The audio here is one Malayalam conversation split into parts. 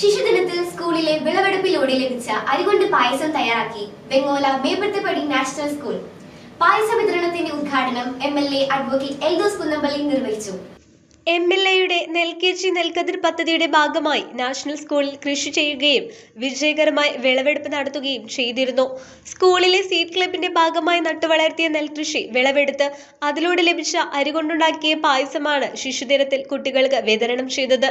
ശിശുദിനത്തിൽ സ്കൂളിലെ വിളവെടുപ്പിലൂടെ ലഭിച്ച അരികൊണ്ട് പായസം തയ്യാറാക്കി ബംഗോല മേപ്പത്തപ്പടി നാഷണൽ സ്കൂൾ. പായസ വിതരണത്തിന്റെ ഉദ്ഘാടനം M L A advocate Eldhose Kunnampally നിർവഹിച്ചു. എം എൽ എയുടെ നെൽകേച്ചി നെൽക്കതിർ പദ്ധതിയുടെ ഭാഗമായി നാഷണൽ സ്കൂളിൽ കൃഷി ചെയ്യുകയും വിജയകരമായി വിളവെടുപ്പ് നടത്തുകയും ചെയ്തിരുന്നു. സ്കൂളിലെ സീഡ് ക്ലബിന്റെ ഭാഗമായി നട്ടുവളർത്തിയ നെൽകൃഷി വിളവെടുത്ത് അതിലൂടെ ലഭിച്ച അരി കൊണ്ടുണ്ടാക്കിയ പായസമാണ് ശിശുദിനത്തിൽ കുട്ടികൾക്ക് വിതരണം ചെയ്തത്.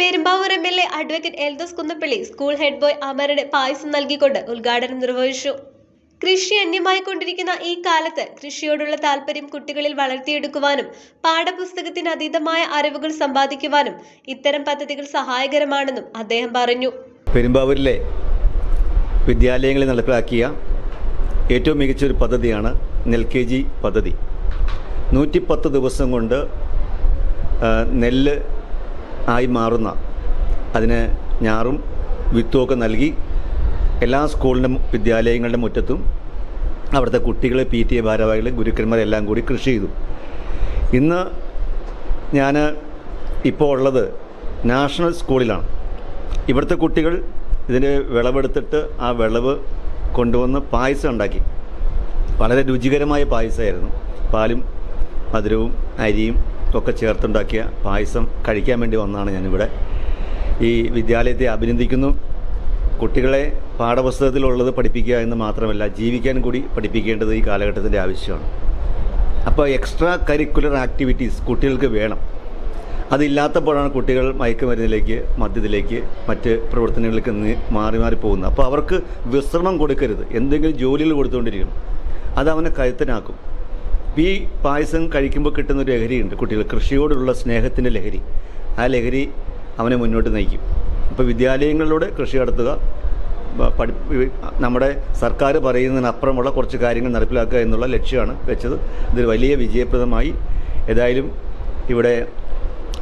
Perumbavoor M L A advocate Eldhose Kunnappally school head boy അമരന് പായസം നൽകിക്കൊണ്ട് ഉദ്ഘാടനം നിർവഹിച്ചു. കൃഷി അന്യമായിക്കൊണ്ടിരിക്കുന്ന ഈ കാലത്ത് കൃഷിയോടുള്ള താല്പര്യം കുട്ടികളിൽ വളർത്തിയെടുക്കുവാനും പാഠപുസ്തകത്തിന് അതീതമായ അറിവുകൾ സമ്പാദിക്കുവാനും ഇത്തരം പദ്ധതികൾ സഹായകരമാണെന്നും അദ്ദേഹം പറഞ്ഞു. പെരുമ്പാവൂരിലെ വിദ്യാലയങ്ങളിൽ നടപ്പിലാക്കിയ ഏറ്റവും മികച്ച ഒരു പദ്ധതിയാണ് നെൽ കെ ജി പദ്ധതി. നൂറ്റിപ്പത്ത് ദിവസം കൊണ്ട് നെല്ല് ആയി മാറുന്ന അതിന് ഞാറും വിത്തുമൊക്കെ നൽകി എല്ലാ സ്കൂളിന്റെ വിദ്യാലയങ്ങളുടെ മുറ്റത്തും അവിടുത്തെ കുട്ടികളെ പി ടി എ ഭാരവാഹികൾ ഗുരുക്കന്മാരെല്ലാം കൂടി കൃഷി ചെയ്തു. ഇന്ന് ഞാൻ ഇപ്പോൾ ഉള്ളത് നാഷണൽ സ്കൂളിലാണ്. ഇവിടുത്തെ കുട്ടികൾ ഇതിന് വിളവെടുത്തിട്ട് ആ വിളവ് കൊണ്ടുവന്ന് പായസം ഉണ്ടാക്കി. വളരെ രുചികരമായ പായസമായിരുന്നു. പാലും മധുരവും അരിയും ഒക്കെ ചേർത്തുണ്ടാക്കിയ പായസം കഴിക്കാൻ വേണ്ടി വന്നതാണ് ഞാനിവിടെ. ഈ വിദ്യാലയത്തെ അഭിനന്ദിക്കുന്നു. കുട്ടികളെ പാഠപുസ്തകത്തിലുള്ളത് പഠിപ്പിക്കുക എന്ന് മാത്രമല്ല ജീവിക്കാൻ കൂടി പഠിപ്പിക്കേണ്ടത് ഈ കാലഘട്ടത്തിന്റെ ആവശ്യമാണ്. അപ്പോൾ എക്സ്ട്രാ കരിക്കുലർ ആക്ടിവിറ്റീസ് കുട്ടികൾക്ക് വേണം. അതില്ലാത്തപ്പോഴാണ് കുട്ടികൾ മയക്കുമരുന്നിലേക്ക് മദ്യത്തിലേക്ക് മറ്റ് പ്രവർത്തനങ്ങളിലേക്ക് മാറി മാറി പോകുന്നത്. അപ്പോൾ അവർക്ക് വിശ്രമം കൊടുക്കരുത്. എന്തെങ്കിലും ജോലികൾ കൊടുത്തുകൊണ്ടിരിക്കണം. അത് അവനെ കരുത്തനാക്കും. ഈ പായസം കഴിക്കുമ്പോൾ കിട്ടുന്ന ഒരു ലഹരിയുണ്ട്. കുട്ടികൾ കൃഷിയോടുള്ള സ്നേഹത്തിന്റെ ലഹരി. ആ ലഹരി അവനെ മുന്നോട്ട് നയിക്കും. അപ്പോൾ വിദ്യാലയങ്ങളിലൂടെ കൃഷി നടത്തുക. പഠി നമ്മുടെ സർക്കാർ പറയുന്നതിനപ്പുറമുള്ള കുറച്ച് കാര്യങ്ങൾ നടപ്പിലാക്കുക എന്നുള്ള ലക്ഷ്യമാണ് വെച്ചത്. ഇതൊരു വലിയ വിജയപ്രദമായി ഏതായാലും ഇവിടെ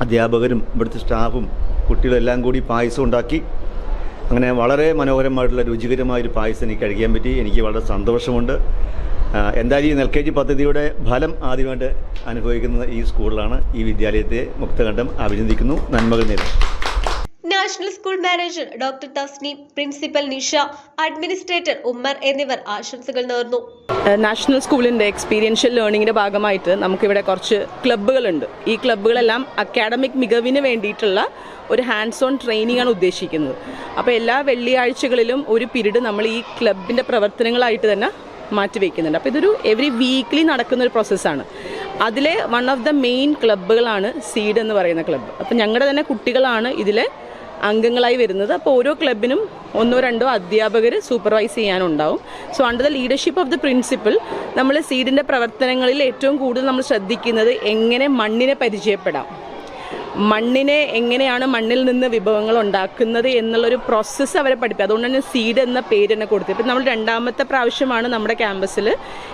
അധ്യാപകരും ഇവിടുത്തെ സ്റ്റാഫും കുട്ടികളെല്ലാം കൂടി പായസം ഉണ്ടാക്കി. അങ്ങനെ വളരെ മനോഹരമായിട്ടുള്ള രുചികരമായൊരു പായസം എനിക്ക് കഴിക്കാൻ പറ്റി. എനിക്ക് വളരെ സന്തോഷമുണ്ട്. എന്തായാലും ഈ എൽ കെ ജി പദ്ധതിയുടെ ഫലം ആദ്യമായിട്ട് അനുഭവിക്കുന്നത് ഈ സ്കൂളിലാണ്. ഈ വിദ്യാലയത്തെ മുക്തകണ്ഠം അഭിനന്ദിക്കുന്നു. നന്മകൾ നേരിടും national school manager doctor Thasneem principal Nisha administrator Ummer എന്നിവർ ആശംസകൾ നേർന്നു. നാഷണൽ സ്കൂളിന്റെ എക്സ്പീരിയൻഷ്യൽ ലേണിങ്ങിന്റെ ഭാഗമായിട്ട് നമുക്കിവിടെ കുറച്ച് ക്ലബ്ബുകളുണ്ട്. ഈ ക്ലബ്ബുകളെല്ലാം അക്കാഡമിക് മികവിന് വേണ്ടിയിട്ടുള്ള ഒരു ഹാൻഡ്സ് ഓൺ ട്രെയിനിങ് ആണ് ഉദ്ദേശിക്കുന്നത്. അപ്പോൾ എല്ലാ വെള്ളിയാഴ്ചകളിലും ഒരു പിരീഡ് നമ്മൾ ഈ ക്ലബിന്റെ പ്രവർത്തനങ്ങളായിട്ട് തന്നെ മാറ്റിവെക്കുന്നുണ്ട്. അപ്പോൾ ഇതൊരു എവറി വീക്ക്ലി നടക്കുന്ന ഒരു പ്രോസസ്സാണ് അതിലെ വൺ ഓഫ് ദ മെയിൻ ക്ലബ്ബുകളാണ് സീഡ് എന്ന് പറയുന്ന ക്ലബ്ബ് അപ്പോൾ ഞങ്ങളുടെ തന്നെ കുട്ടികളാണ് ഇതിലെ അംഗങ്ങളായി വരുന്നത്. അപ്പോൾ ഓരോ ക്ലബിനും ഒന്നോ രണ്ടോ അധ്യാപകർ supervise ചെയ്യാനുണ്ടാവും. So under the leadership of the principal നമ്മൾ സീഡിന്റെ പ്രവർത്തനങ്ങളിൽ ഏറ്റവും കൂടുതൽ നമ്മൾ ശ്രദ്ധിക്കുന്നത് എങ്ങനെ മണ്ണിനെ പരിചയപ്പെടാം. മണ്ണിനെ എങ്ങനെയാണ് മണ്ണിൽ നിന്ന് വിഭവങ്ങൾ ഉണ്ടാക്കുന്നത് എന്നുള്ളൊരു പ്രോസസ്സ് അവരെ പഠിപ്പിക്കുക അതുകൊണ്ട് തന്നെ സീഡ് എന്ന പേര് തന്നെ കൊടുത്തു ഇപ്പം നമ്മൾ രണ്ടാമത്തെ പ്രാവശ്യമാണ് നമ്മുടെ ക്യാമ്പസിൽ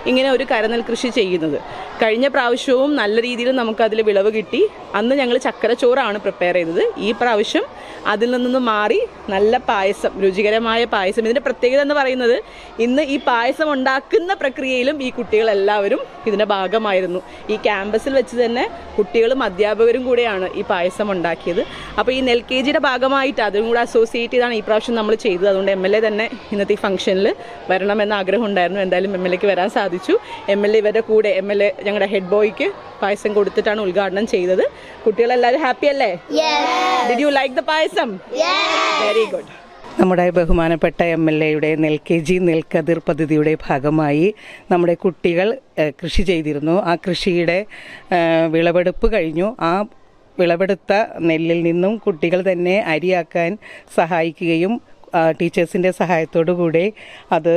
ഇങ്ങനെ ഒരു കരനെൽ കൃഷി ചെയ്യുന്നത്. കഴിഞ്ഞ പ്രാവശ്യവും നല്ല രീതിയിൽ നമുക്കതിൽ വിളവ് കിട്ടി. അന്ന് ഞങ്ങൾ ചക്കരച്ചോറാണ് പ്രിപ്പയർ ചെയ്തത്. ഈ പ്രാവശ്യം അതിൽ നിന്നൊന്ന് മാറി നല്ല പായസം രുചികരമായ പായസം. ഇതിന്റെ പ്രത്യേകത എന്ന് പറയുന്നത് ഇന്ന് ഈ പായസം ഉണ്ടാക്കുന്ന പ്രക്രിയയിലും ഈ കുട്ടികളെല്ലാവരും ഇതിന്റെ ഭാഗമായിരുന്നു. ഈ ക്യാമ്പസിൽ വെച്ച് തന്നെ കുട്ടികളും അധ്യാപകരും കൂടെയാണ് ഈ പായസം ഉണ്ടാക്കിയത് അപ്പോൾ ഈ നെൽ കെ ജിയുടെ ഭാഗമായിട്ട് അതും കൂടെ അസോസിയേറ്റ് ചെയ്താണ് ഈ പ്രാവശ്യം നമ്മൾ ചെയ്തത്. അതുകൊണ്ട് എം എൽ എ തന്നെ ഇന്നത്തെ ഈ ഫംഗ്ഷനിൽ വരണമെന്ന് ആഗ്രഹം ഉണ്ടായിരുന്നു എന്തായാലും എം എൽ എക്ക് വരാൻ സാധിച്ചു. എം എൽ എ ഇവരുടെ കൂടെ എം എൽ എ ഞങ്ങളുടെ ഹെഡ് ബോയ്ക്ക് പായസം കൊടുത്തിട്ടാണ് ഉദ്ഘാടനം ചെയ്തത്. കുട്ടികളെല്ലാവരും ഹാപ്പി അല്ലേ? Did you like the payasam? Very good നമ്മുടെ ബഹുമാനപ്പെട്ട എം എൽ എയുടെ നെൽ കെ ജി നെൽക്കതിർ പദ്ധതിയുടെ ഭാഗമായി നമ്മുടെ കുട്ടികൾ കൃഷി ചെയ്തിരുന്നു. ആ കൃഷിയുടെ വിളവെടുപ്പ് കഴിഞ്ഞു. ആ വിളവെടുത്ത നെല്ലിൽ നിന്നും കുട്ടികൾ തന്നെ അരിയാക്കാൻ സഹായിക്കുകയും ടീച്ചേഴ്സിന്റെ കൂടെ അത്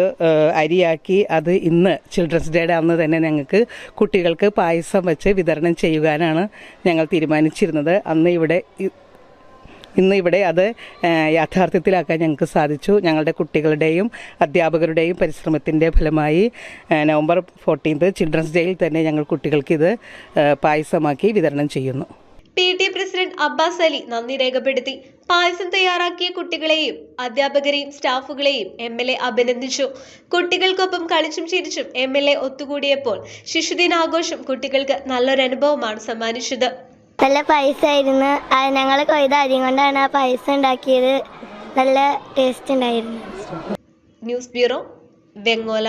അരിയാക്കി അത് ഇന്ന് ചിൽഡ്രൻസ് ഡേയുടെ അന്ന് തന്നെ ഞങ്ങൾക്ക് കുട്ടികൾക്ക് പായസം വെച്ച് വിതരണം ചെയ്യുവാനാണ് ഞങ്ങൾ തീരുമാനിച്ചിരുന്നത്. അന്ന് ഇവിടെ ഇന്ന് ഇവിടെ അത് യാഥാർത്ഥ്യത്തിലാക്കാൻ ഞങ്ങൾക്ക് സാധിച്ചു. ഞങ്ങളുടെ കുട്ടികളുടെയും അധ്യാപകരുടെയും പരിശ്രമത്തിന്റെ ഫലമായി നവംബർ ഫോർട്ടീൻത്ത് ചിൽഡ്രൻസ് ഡേയിൽ തന്നെ ഞങ്ങൾ കുട്ടികൾക്കിത് പായസമാക്കി വിതരണം ചെയ്യുന്നു. P T president Abbas Ali നന്ദി രേഖപ്പെടുത്തി. പായസം തയ്യാറാക്കിയ കുട്ടികളെയും അധ്യാപകരെയും സ്റ്റാഫുകളെയും എം എൽ എ അഭിനന്ദിച്ചു. കുട്ടികൾക്കൊപ്പം കളിച്ചും ചിരിച്ചും എം എൽ എ ഒത്തുകൂടിയപ്പോൾ ശിശുദിനാഘോഷം കുട്ടികൾക്ക് നല്ലൊരു അനുഭവമാണ് സമ്മാനിച്ചത്. നല്ല പായസമായിരുന്നു. ഞങ്ങൾ കൊയ്ത അരി കൊണ്ടാണ് ആ പായസം ഉണ്ടാക്കിയത്. നല്ല ടേസ്റ്റ് ഉണ്ടായിരുന്നു. News bureau Vengola.